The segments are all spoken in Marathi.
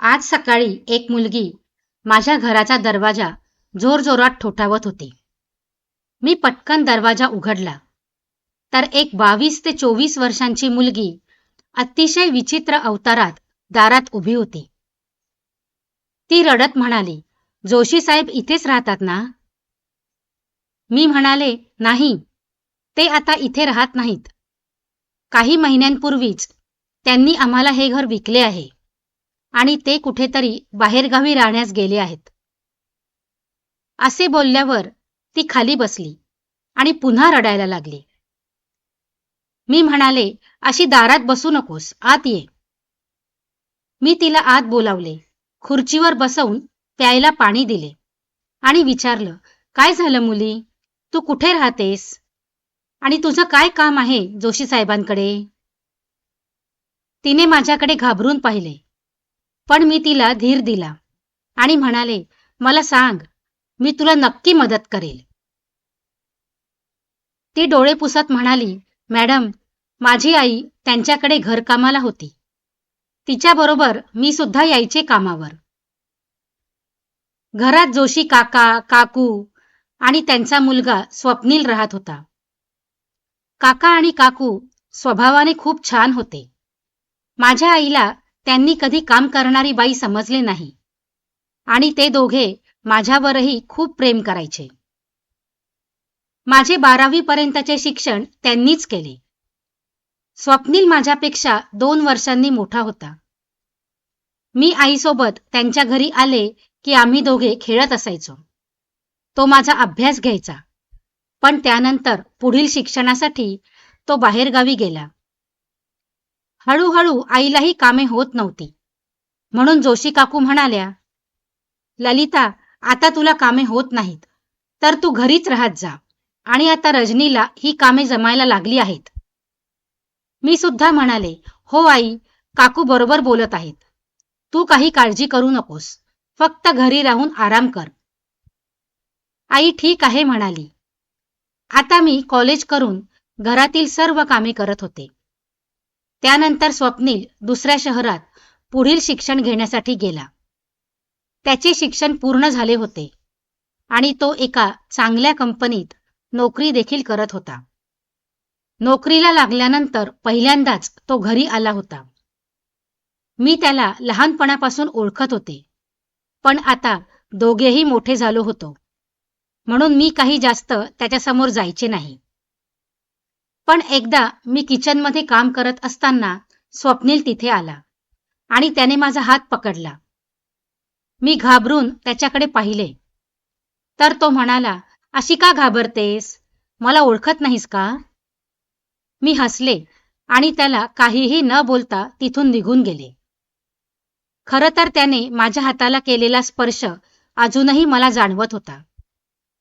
आज सकाळी एक मुलगी माझ्या घराचा दरवाजा जोरजोरात ठोठावत होती. मी पटकन दरवाजा उघडला. तर एक बावीस ते चोवीस वर्षांची मुलगी अतिशय विचित्र अवतारात दारात उभी होती. ती रडत म्हणाली जोशी साहेब इथेच राहतात ना? मी म्हणाले नाही ते आता इथे राहत नाहीत. काही महिन्यांपूर्वीच त्यांनी आम्हाला हे घर विकले आहे. आणि ते कुठेतरी बाहेरगावी राहण्यास गेले आहेत. असे बोलल्यावर ती खाली बसली आणि पुन्हा रडायला लागली. मी म्हणाले अशी दारात बसू नकोस आत ये. मी तिला आत बोलावले खुर्चीवर बसवून प्यायला पाणी दिले आणि विचारलं काय झालं मुली? तू कुठे राहतेस? आणि तुझं काय काम आहे जोशी साहेबांकडे? तिने माझ्याकडे घाबरून पाहिले. पण मी तिला धीर दिला आणि म्हणाले मला सांग मी तुला नक्की मदत करेल. ती डोळे पुसत म्हणाली मॅडम माझी आई त्यांच्याकडे घरकामाला होती. तिच्याबरोबर मी सुद्धा यायचे कामावर. घरात जोशी काका काकू आणि त्यांचा मुलगा स्वप्नील राहत होता. काका आणि काकू स्वभावाने खूप छान होते. माझ्या आईला त्यांनी कधी काम करणारी बाई समजले नाही. आणि ते दोघे माझ्यावरही खूप प्रेम करायचे. माझे बारावी पर्यंतचे शिक्षण त्यांनीच केले. स्वप्नील माझ्यापेक्षा दोन वर्षांनी मोठा होता. मी आईसोबत त्यांच्या घरी आले की आम्ही दोघे खेळत असायचो. तो माझा अभ्यास घ्यायचा. पण त्यानंतर पुढील शिक्षणासाठी तो बाहेरगावी गेला. हळूहळू आईलाही कामे होत नव्हती. म्हणून जोशी काकू म्हणाल्या ललिता आता तुला कामे होत नाहीत. तर तू घरीच राहत जा. आणि आता रजनीला ही कामे जमायला लागली आहेत. मी सुद्धा म्हणाले हो आई काकू बरोबर बोलत आहेत. तू काही काळजी करू नकोस. फक्त घरी राहून आराम कर. आई ठीक आहे म्हणाली. आता मी कॉलेज करून घरातील सर्व कामे करत होते. त्यानंतर स्वप्नील दुसऱ्या शहरात पुढील शिक्षण घेण्यासाठी गेला. त्याचे शिक्षण पूर्ण झाले होते आणि तो एका चांगल्या कंपनीत नोकरी देखील करत होता. नोकरीला लागल्यानंतर पहिल्यांदाच तो घरी आला होता. मी त्याला लहानपणापासून ओळखत होते पण आता दोघेही मोठे झालो होतो. म्हणून मी काही जास्त त्याच्यासमोर जायचे नाही. पण एकदा मी किचनमध्ये काम करत असताना स्वप्नील तिथे आला आणि त्याने माझा हात पकडला. मी घाबरून त्याच्याकडे पाहिले. तर तो म्हणाला अशी का घाबरतेस? मला ओळखत नाहीस का? मी हसले आणि त्याला काहीही न बोलता तिथून निघून गेले. खरं तर त्याने माझ्या हाताला केलेला स्पर्श अजूनही मला जाणवत होता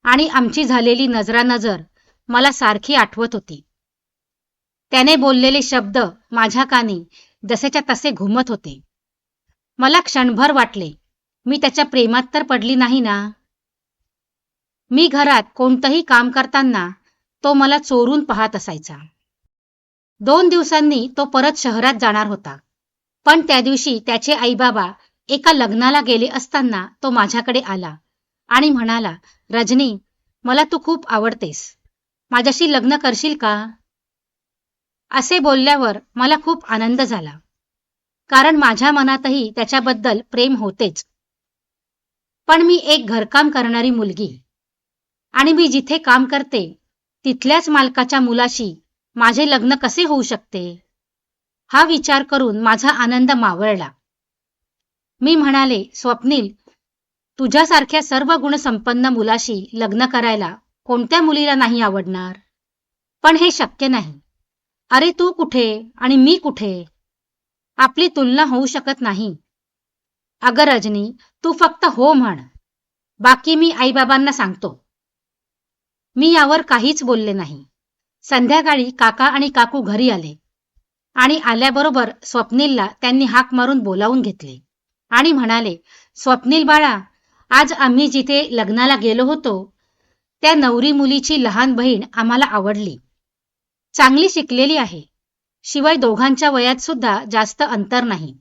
आणि आमची झालेली नजरानजर मला सारखी आठवत होती. त्याने बोललेले शब्द माझ्या कानी जसेच्या तसे घुमत होते. मला क्षणभर वाटले मी त्याच्या प्रेमात तर पडली नाही ना? मी घरात कोणतंही काम करताना तो मला चोरून पाहत असायचा. दोन दिवसांनी तो परत शहरात जाणार होता. पण त्या दिवशी त्याचे आईबाबा एका लग्नाला गेले असताना तो माझ्याकडे आला आणि म्हणाला रजनी मला तू खूप आवडतेस. माझ्याशी लग्न करशील का? असे बोलल्यावर मला खूप आनंद झाला. कारण माझ्या मनातही त्याच्याबद्दल प्रेम होतेच. पण मी एक घरकाम करणारी मुलगी. आणि मी जिथे काम करते तिथल्याच मालकाच्या मुलाशी माझे लग्न कसे होऊ शकते? हा विचार करून माझा आनंद मावळला. मी म्हणाले स्वप्नील तुझ्यासारख्या सर्व गुणसंपन्न मुलाशी लग्न करायला कोणत्या मुलीला नाही आवडणार? पण हे शक्य नाही. अरे तू कुठे? आणि मी कुठे? आपली तुलना होऊ शकत नाही. अगं रजनी तू फक्त हो म्हण. बाकी मी आईबाबांना सांगतो. मी यावर काहीच बोलले नाही. संध्याकाळी काका आणि काकू घरी आले. आणि आल्याबरोबर स्वप्नीलला त्यांनी हाक मारून बोलावून घेतले. आणि म्हणाले स्वप्नील बाळा आज आम्ही जिथे लग्नाला गेलो होतो त्या नवरी मुलीची लहान बहीण आम्हाला आवडली. चांगली शिकलेली आहे. शिवाय दोघांच्या वयात सुद्धा जास्त अंतर नाही.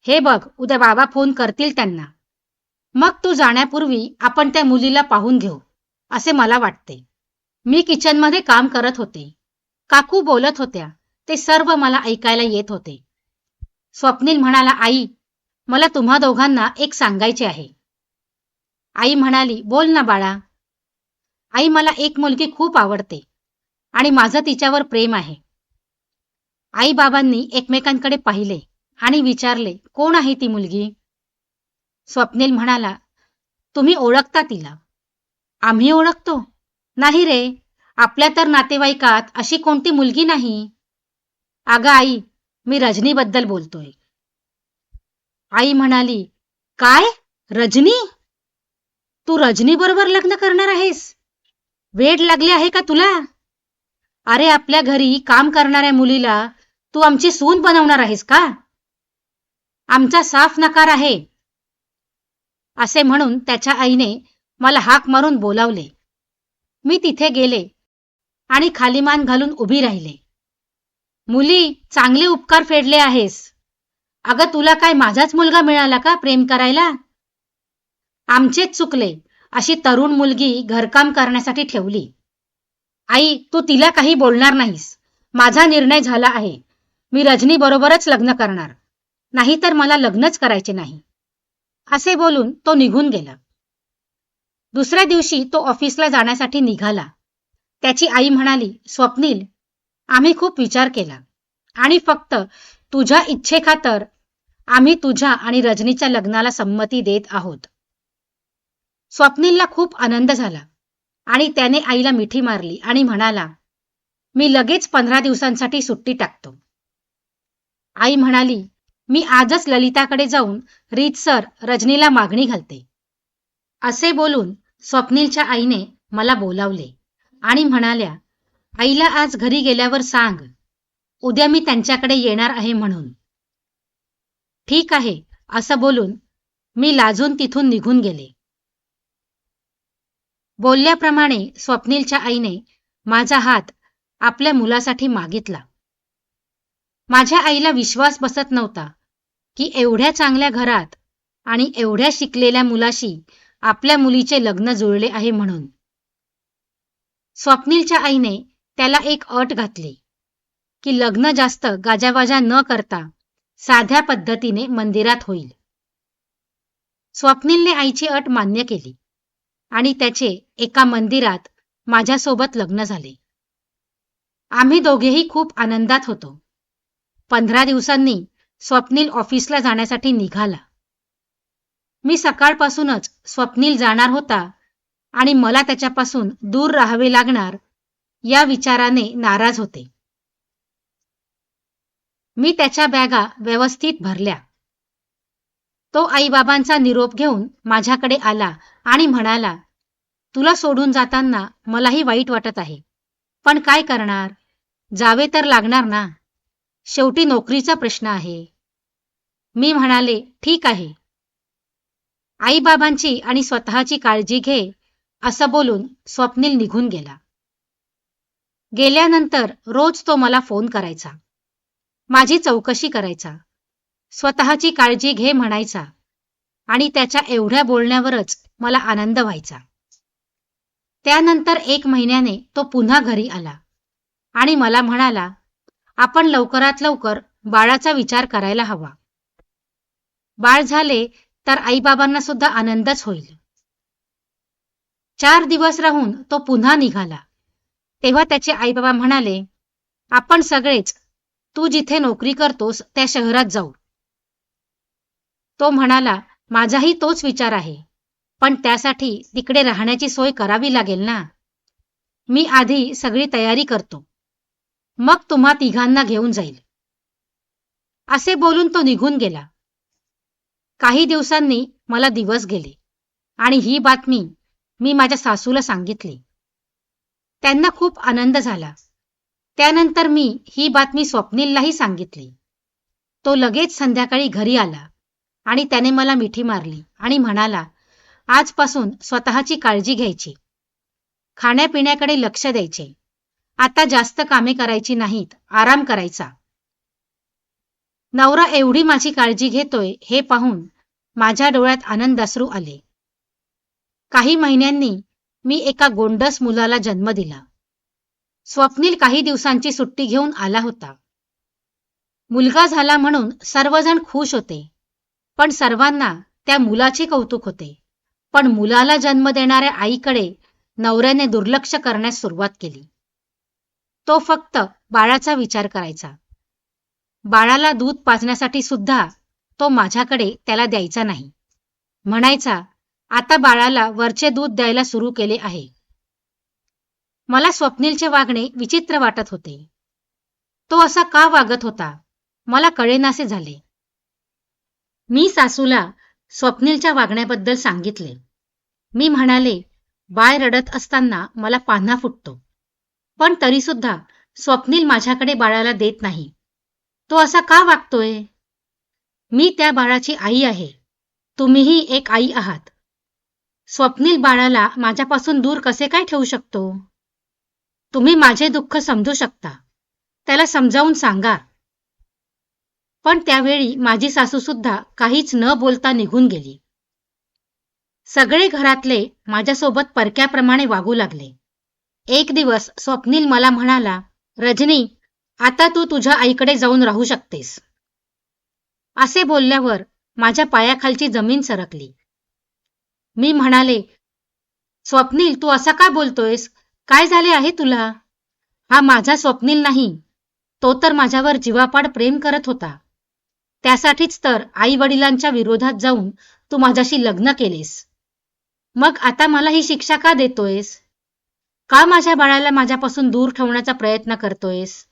हे बघ उद्या बाबा फोन करतील त्यांना. मग तू जाण्यापूर्वी आपण त्या मुलीला पाहून घेऊ असे मला वाटते. मी किचनमध्ये काम करत होते. काकू बोलत होत्या ते सर्व मला ऐकायला येत होते. स्वप्नील म्हणाला आई मला तुम्हा दोघांना एक सांगायचे आहे. आई म्हणाली बोल ना बाळा. आई मला एक मुलगी खूप आवडते. आणि माझं तिच्यावर प्रेम आहे. आई बाबांनी एकमेकांकडे पाहिले आणि विचारले कोण आहे ती मुलगी? स्वप्नील म्हणाला तुम्ही ओळखता तिला. आम्ही ओळखतो. नाही रे आपल्या तर नातेवाईकात अशी कोणती मुलगी नाही. अगं आई मी रजनीबद्दल बोलतोय. आई म्हणाली काय? रजनी? तू रजनी बरोबर लग्न करणार आहेस? वेड लागले आहे का तुला? अरे आपल्या घरी काम करणाऱ्या मुलीला तू आमची सून बनवणार आहेस का? आमचा साफ नकार आहे. असे म्हणून त्याच्या आईने मला हाक मारून बोलावले. मी तिथे गेले आणि खाली मान घालून उभी राहिले. मुली चांगले उपकार फेडले आहेस. अगं तुला काय माझाच मुलगा मिळाला का प्रेम करायला? आमचेच चुकले अशी तरुण मुलगी घरकाम करण्यासाठी ठेवली. आई तू तिला काही बोलणार नाहीस. माझा निर्णय झाला आहे. मी रजनी बरोबरच लग्न करणार. नाहीतर मला लग्नच करायचे नाही. असे बोलून तो निघून गेला. दुसऱ्या दिवशी तो ऑफिसला जाण्यासाठी निघाला. त्याची आई म्हणाली स्वप्नील आम्ही खूप विचार केला. आणि फक्त तुझ्या इच्छेखातर आम्ही तुझ्या आणि रजनीच्या लग्नाला संमती देत आहोत. स्वप्नीलला खूप आनंद झाला. आणि त्याने आईला मिठी मारली आणि म्हणाला मी लगेच पंधरा दिवसांसाठी सुट्टी टाकतो. आई म्हणाली मी आजच ललिताकडे जाऊन रीतसर रजनीला मागणी घालते. असे बोलून स्वप्नीलच्या आईने मला बोलावले आणि म्हणाल्या आईला आज घरी गेल्यावर सांग उद्या मी त्यांच्याकडे येणार आहे म्हणून. ठीक आहे असं बोलून मी लाजून तिथून निघून गेले. बोलल्याप्रमाणे स्वप्नीलच्या आईने माझा हात आपल्या मुलासाठी मागितला. माझ्या आईला विश्वास बसत नव्हता की एवढ्या चांगल्या घरात आणि एवढ्या शिकलेल्या मुलाशी आपल्या मुलीचे लग्न जुळले आहे म्हणून. स्वप्नीलच्या आईने त्याला एक अट घातली की लग्न जास्त गाजावाजा न करता साध्या पद्धतीने मंदिरात होईल. स्वप्नीलने आईची अट मान्य केली. आणि त्याचे एका मंदिरात माझ्यासोबत लग्न झाले. आम्ही दोघेही खूप आनंदात होतो. पंधरा दिवसांनी स्वप्नील ऑफिसला जाण्यासाठी निघाला. मी सकाळपासूनच स्वप्नील जाणार होता आणि मला त्याच्यापासून दूर राहावे लागणार या विचाराने नाराज होते. मी त्याच्या बॅगा व्यवस्थित भरल्या. तो आईबाबांचा निरोप घेऊन माझ्याकडे आला आणि म्हणाला तुला सोडून जाताना मलाही वाईट वाटत आहे. पण काय करणार? जावे तर लागणार ना? शेवटी नोकरीचा प्रश्न आहे. मी म्हणाले ठीक आहे. आईबाबांची आणि स्वतःची काळजी घे असं बोलून स्वप्नील निघून गेला. गेल्यानंतर रोज तो मला फोन करायचा. माझी चौकशी करायचा. स्वतःची काळजी घे म्हणायचा. आणि त्याच्या एवढ्या बोलण्यावरच मला आनंद व्हायचा. त्यानंतर एक महिन्याने तो पुन्हा घरी आला. आणि मला म्हणाला आपण लवकरात लवकर बाळाचा विचार करायला हवा. बाळ झाले तर आईबाबांना सुद्धा आनंदच होईल. चार दिवस राहून तो पुन्हा निघाला. तेव्हा त्याचे आईबाबा म्हणाले आपण सगळेच तू जिथे नोकरी करतोस त्या शहरात जाऊ. तो म्हणाला माझाही तोच विचार आहे. पण त्यासाठी तिकडे राहण्याची सोय करावी लागेल ना? मी आधी सगळी तयारी करतो. मग तुम्हा तिघांना घेऊन जाईल. असे बोलून तो निघून गेला. काही दिवसांनी मला दिवस गेले आणि ही बातमी मी माझ्या सासूला सांगितली. त्यांना खूप आनंद झाला. त्यानंतर मी ही बातमी स्वप्नीललाही सांगितली. तो लगेच संध्याकाळी घरी आला. आणि त्याने मला मिठी मारली आणि म्हणाला आजपासून स्वतःची काळजी घ्यायची. खाण्यापिण्याकडे लक्ष द्यायचे. आता जास्त कामे करायची नाहीत आराम करायचा. नवरा एवढी माझी काळजी घेतोय हे पाहून माझ्या डोळ्यात आनंदाश्रू आले. काही महिन्यांनी मी एका गोंडस मुलाला जन्म दिला. स्वप्नील काही दिवसांची सुट्टी घेऊन आला होता. मुलगा झाला म्हणून सर्वजण खुश होते. पण सर्वांना त्या मुलाचे कौतुक होते. पण मुलाला जन्म देणाऱ्या आईकडे नवऱ्याने दुर्लक्ष करण्यास सुरुवात केली. तो फक्त बाळाचा विचार करायचा. बाळाला दूध पाजण्यासाठी सुद्धा तो माझ्याकडे त्याला द्यायचा नाही. म्हणायचा आता बाळाला वरचे दूध द्यायला सुरू केले आहे. मला स्वप्नीलचे वागणे विचित्र वाटत होते. तो असा का वागत होता? मला कळेनासे झाले. मी सासूला स्वप्नीलच्या वागण्याबद्दल सांगितले. मी म्हणाले बाळ रडत असताना मला पान्हा फुटतो. पण तरीसुद्धा स्वप्नील माझ्याकडे बाळाला देत नाही. तो असा का वागतोय? मी त्या बाळाची आई आहे. तुम्हीही एक आई आहात. स्वप्नील बाळाला माझ्यापासून दूर कसे काय ठेवू शकतो? तुम्ही माझे दुःख समजू शकता. त्याला समजावून सांगा. पण त्यावेळी माझी सासू सुद्धा काहीच न बोलता निघून गेली. सगळे घरातले माझ्यासोबत परक्याप्रमाणे वागू लागले. एक दिवस स्वप्नील मला म्हणाला रजनी आता तू तुझ्या आईकडे जाऊन राहू शकतेस. असे बोलल्यावर माझ्या पायाखालची जमीन सरकली. मी म्हणाले स्वप्नील तू असा का बोलतोयस? काय झाले आहे तुला? हा माझा स्वप्नील नाही. तो तर माझ्यावर जीवापाड प्रेम करत होता. त्यासाठीच तर आई वडिलांच्या विरोधात जाऊन तू माझ्याशी लग्न केलेस. मग आता मला ही शिक्षा का देतोयस? का माझ्या बाळाला माझ्यापासून दूर ठेवण्याचा प्रयत्न करतोयस?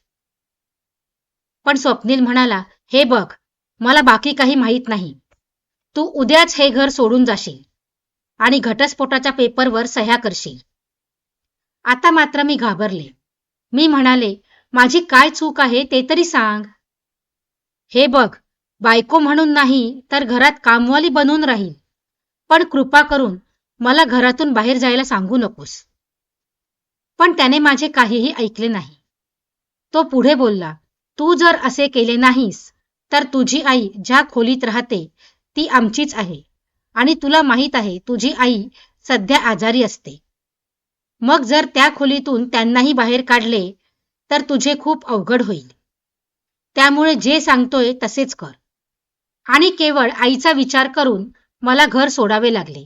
पण स्वप्नील म्हणाला हे बघ मला बाकी काही माहीत नाही. तू उद्याच हे घर सोडून जाशील आणि घटस्फोटाच्या पेपरवर सह्या करशील. आता मात्र मी घाबरले. मी म्हणाले माझी काय चूक आहे ते तरी सांग. हे बघ बायको म्हणून नाही तर घरात कामवाली बनून राहील. पण कृपा करून मला घरातून बाहेर जायला सांगू नकोस. पण त्याने माझे काहीही ऐकले नाही. तो पुढे बोलला तू जर असे केले नाहीस तर तुझी आई ज्या खोलीत राहते ती आमचीच आहे. आणि तुला माहीत आहे तुझी आई सध्या आजारी असते. मग जर त्या खोलीतून त्यांनाही बाहेर काढले तर तुझे खूप अवघड होईल. त्यामुळे जे सांगतोय तसेच कर. आणि केवळ आईचा विचार करून मला घर सोडावे लागले.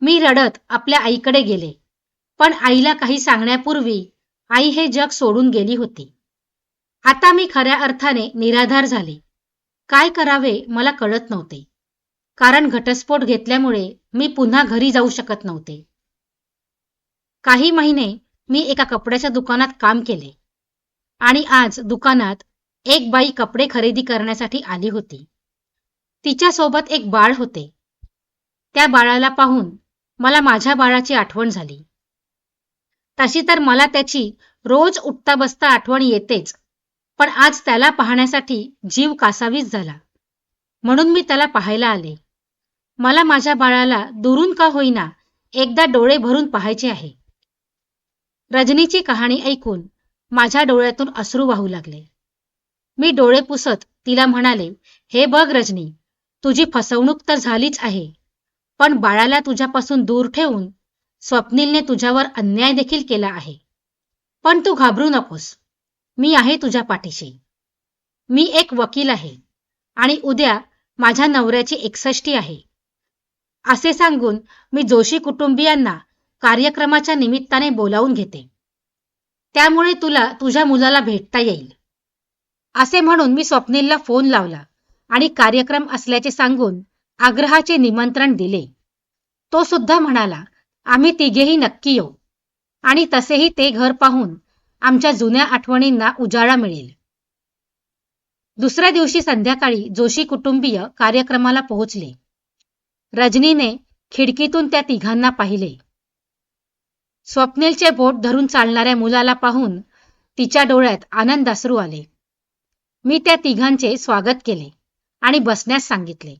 मी रडत आपल्या आईकडे गेले. पण आईला काही सांगण्यापूर्वी आई हे जग सोडून गेली होती. आता मी खऱ्या अर्थाने निराधार झाले. काय करावे मला कळत नव्हते. कारण घटस्फोट घेतल्यामुळे मी पुन्हा घरी जाऊ शकत नव्हते. काही महिने मी एका कपड्याच्या दुकानात काम केले. आणि आज दुकानात एक बाई कपडे खरेदी करण्यासाठी आली होती. तिच्यासोबत एक बाळ होते. त्या बाळाला पाहून मला माझ्या बाळाची आठवण झाली. तशी तर मला त्याची रोज उठता बसता आठवण येतेच पण आज त्याला पाहण्यासाठी जीव कासावीस झाला. म्हणून मी त्याला पाहायला आले. मला माझ्या बाळाला दुरून का होईना एकदा डोळे भरून पाहायचे आहे. रजनीची कहाणी ऐकून माझ्या डोळ्यातून अश्रू वाहू लागले. मी डोळे पुसत तिला म्हणाले हे बघ रजनी तुझी फसवणूक तर झालीच आहे. पण बाळाला तुझ्यापासून दूर ठेवून स्वप्नीलने तुझ्यावर अन्याय देखील केला आहे. पण तू घाबरू नकोस. मी आहे तुझ्या पाठीशी. मी एक वकील आहे. आणि उद्या माझ्या नवऱ्याची एकसष्टी आहे. असे सांगून मी जोशी कुटुंबियांना कार्यक्रमाच्या निमित्ताने बोलावून घेते. त्यामुळे तुला तुझ्या मुलाला भेटता येईल. असे म्हणून मी स्वप्नीलला फोन लावला. आणि कार्यक्रम असल्याचे सांगून आग्रहाचे निमंत्रण दिले. तो सुद्धा म्हणाला आम्ही तिघेही नक्की येऊ. आणि तसेही ते घर पाहून आमच्या जुन्या आठवणींना उजाळा मिळेल. दुसऱ्या दिवशी संध्याकाळी जोशी कुटुंबीय कार्यक्रमाला पोहोचले. रजनीने खिडकीतून त्या तिघांना पाहिले. स्वप्नीलचे बोट धरून चालणाऱ्या मुलाला पाहून तिच्या डोळ्यात आनंदाश्रू आले. मी त्या तिघांचे स्वागत केले. आणि बसण्यास सांगितले.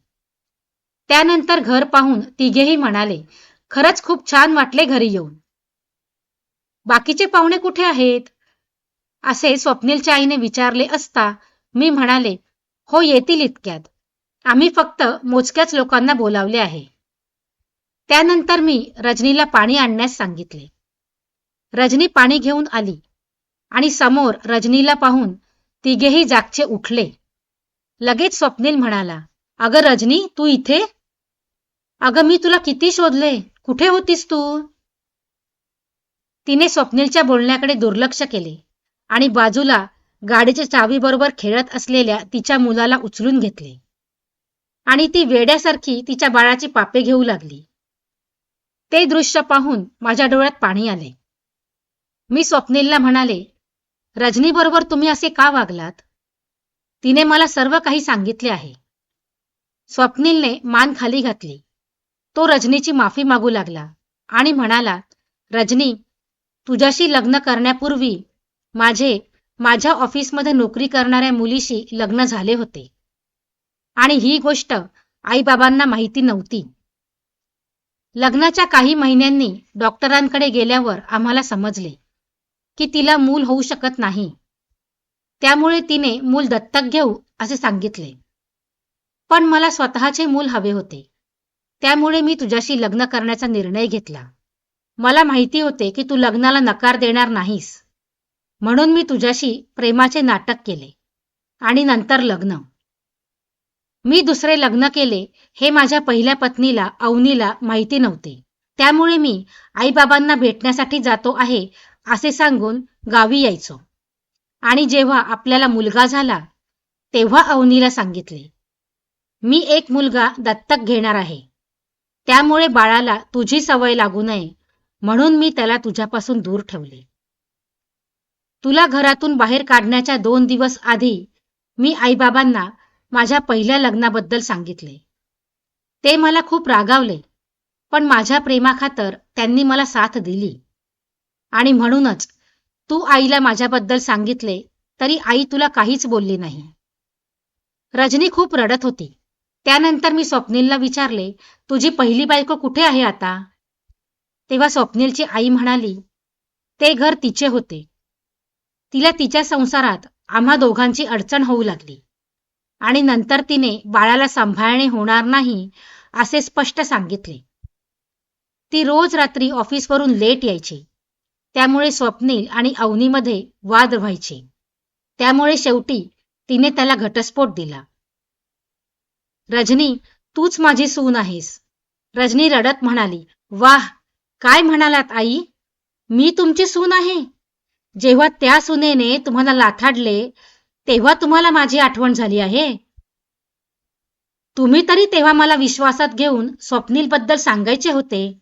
त्यानंतर घर पाहून तिघेही म्हणाले खरंच खूप छान वाटले घरी येऊन. बाकीचे पाहुणे कुठे आहेत? असे स्वप्नीलच्या आईने विचारले असता मी म्हणाले हो येतील इतक्यात. आम्ही फक्त मोजक्याच लोकांना बोलावले आहे. त्यानंतर मी रजनीला पाणी आणण्यास सांगितले. रजनी पाणी घेऊन आली आणि समोर रजनीला पाहून तिघेही जागचे उठले. लगेच स्वप्नील म्हणाला अगं रजनी तू इथे? अगं मी तुला किती शोधले? कुठे होतीस तू? तिने स्वप्नीलच्या बोलण्याकडे दुर्लक्ष केले आणि बाजूला गाडीच्या चावीबरोबर खेळत असलेल्या तिच्या मुलाला उचलून घेतले. आणि ती वेड्यासारखी तिच्या बाळाची पापे घेऊ लागली. ते दृश्य पाहून माझ्या डोळ्यात पाणी आले. मी स्वप्नीलला म्हणाले रजनीबरोबर तुम्ही असे का वागलात? तिने मला सर्व काही सांगितले आहे. स्वप्नीलने मान खाली घातली. तो रजनीची माफी मागू लागला आणि म्हणाला रजनी तुझ्याशी लग्न करण्यापूर्वी माझे माझ्या ऑफिसमध्ये नोकरी करणाऱ्या मुलीशी लग्न झाले होते. आणि ही गोष्ट आईबाबांना माहिती नव्हती. लग्नाच्या काही महिन्यांनी डॉक्टरांकडे गेल्यावर आम्हाला समजले की तिला मूल होऊ शकत नाही. त्यामुळे तिने मूल दत्तक घेऊ असे सांगितले. पण मला स्वतःचे मूल हवे होते. त्यामुळे मी तुझ्याशी लग्न करण्याचा निर्णय घेतला. मला माहिती होते की तू लग्नाला नकार देणार नाहीस. म्हणून मी तुझ्याशी प्रेमाचे नाटक केले. आणि नंतर लग्न. मी दुसरे लग्न केले हे माझ्या पहिल्या पत्नीला अवनीला माहिती नव्हते. त्यामुळे मी आईबाबांना भेटण्यासाठी जातो आहे असे सांगून गावी यायचो. आणि जेव्हा आपल्याला मुलगा झाला तेव्हा अवनीला सांगितले मी एक मुलगा दत्तक घेणार आहे. त्यामुळे बाळाला तुझी सवय लागू नये म्हणून मी त्याला तुझ्यापासून दूर ठेवले. तुला घरातून बाहेर काढण्याच्या दोन दिवस आधी मी आईबाबांना माझ्या पहिल्या लग्नाबद्दल सांगितले. ते मला खूप रागावले पण माझ्या प्रेमाखातर त्यांनी मला साथ दिली. आणि म्हणूनच तू आईला माझ्याबद्दल सांगितले तरी आई तुला काहीच बोलली नाही. रजनी खूप रडत होती. त्यानंतर मी स्वप्नीलला विचारले तुझी पहिली बायको कुठे आहे आता? तेव्हा स्वप्नीलची आई म्हणाली ते घर तिचे होते. तिला तिच्या संसारात आम्हा दोघांची अडचण होऊ लागली. आणि नंतर तिने बाळाला सांभाळणे होणार नाही असे स्पष्ट सांगितले. ती रोज रात्री ऑफिसवरून लेट यायची. त्यामुळे स्वप्नील आणि अवनीमध्ये वाद व्हायचे. त्यामुळे शेवटी तिने त्याला घटस्फोट दिला. रजनी तूच माझी सून आहेस. रजनी रडत म्हणाली वाह काय म्हणालात आई? मी तुमची सून आहे. जेव्हा त्या सुनेने तुम्हाला लाथाडले तेव्हा तुम्हाला माझी आठवण झाली आहे. तुम्ही तरी तेव्हा मला विश्वासात घेऊन स्वप्नील बद्दल सांगायचे होते.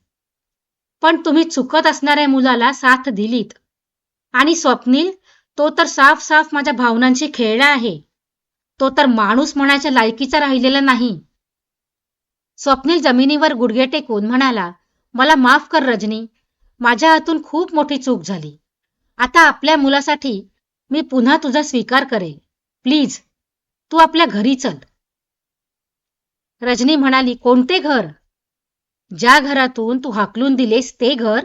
पण तुम्ही चुकत असणाऱ्या मुलाला साथ दिलीत. आणि स्वप्नील तो तर साफ साफ माझ्या भावनांशी खेळला आहे. तो तर माणूस म्हणायच्या लायकीचा राहिलेला नाही. स्वप्नील जमिनीवर गुडघे टेकून म्हणाला मला माफ कर रजनी माझ्या हातून खूप मोठी चूक झाली. आता आपल्या मुलासाठी मी पुन्हा तुझा स्वीकार करेल. प्लीज तू आपल्या घरी चल. रजनी म्हणाली कोणते घर? ज्या घरातून तू हाकलून दिलेस ते घर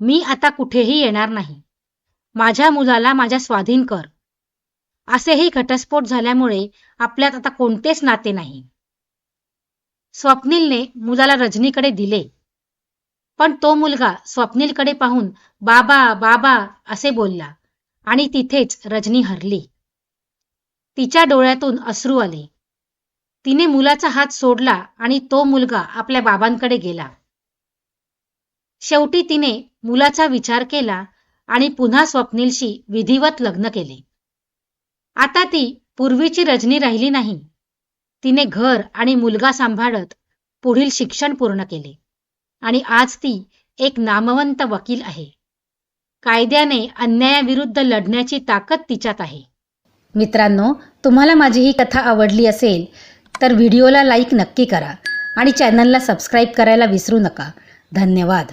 मी आता कुठेही येणार नाही. माझ्या मुलाला माझ्या स्वाधीन कर. असेही घटस्फोट झाल्यामुळे आपल्यात आता कोणतेच नाते नाही. स्वप्नीलने मुलाला रजनीकडे दिले. पण तो मुलगा स्वप्नीलकडे पाहून बाबा बाबा असे बोलला आणि तिथेच रजनी हरली. तिच्या डोळ्यातून अश्रू आले. तिने मुलाचा हात सोडला आणि तो मुलगा आपल्या बाबांकडे गेला. शेवटी तिने मुलाचा विचार केला आणि पुन्हा स्वप्नीलशी विधिवत लग्न केले. आता ती पूर्वीची रजनी राहिली नाही. तिने घर आणि मुलगा सांभाळत पुढील शिक्षण पूर्ण केले आणि आज ती एक नामवंत वकील आहे. कायद्याने अन्यायाविरुद्ध लढण्याची ताकद तिच्यात आहे. मित्रांनो तुम्हाला माझी ही कथा आवडली असेल तर व्हिडिओला लाईक नक्की करा आणि चॅनलला सबस्क्राईब करायला विसरू नका. धन्यवाद.